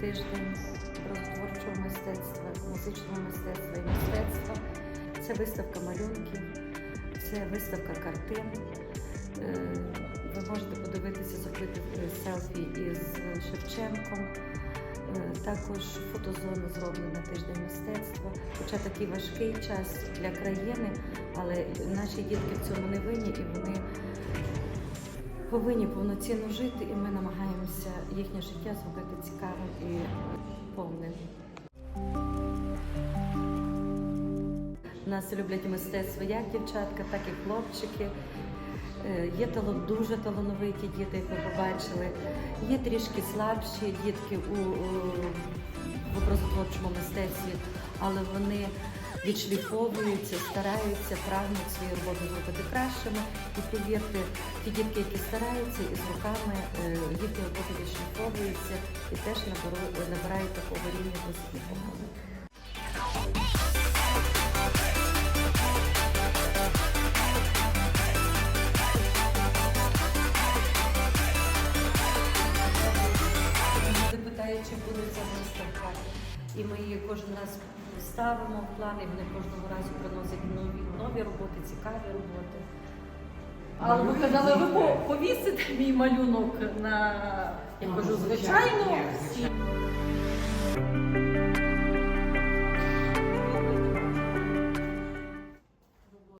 тиждень образотворчого мистецтва, музичного мистецтва і мистецтва. Це виставка малюнків, це виставка картин. Е, Ви можете подивитися, зробити селфі із Шевченком. Е, Також фотозона зроблена тиждень мистецтва. Хоча такий важкий час для країни, але наші дітки в цьому не винні і вони повинні повноцінно жити, і ми намагаємося їхнє життя зробити цікавим і повним. Нас люблять мистецтво як дівчатка, так і хлопчики. Е, Є дуже талановиті діти, як ви побачили. Є трішки слабші дітки у, у- в образотворчому мистецтві, але вони відшліфовуються, стараються, прагнуть свою роботу зробити кращими. І повірте, ті дітки, які стараються і з руками е, їхні роботи відшліфовуються і теж набирають такого рівня питають, чи буде ця виставка. І ми її кожен раз ставимо в плани, вони кожного разу приносять нові, нові роботи, цікаві роботи. Але ви казали, ви по- повісите мій малюнок на я кажу, звичайно. всі.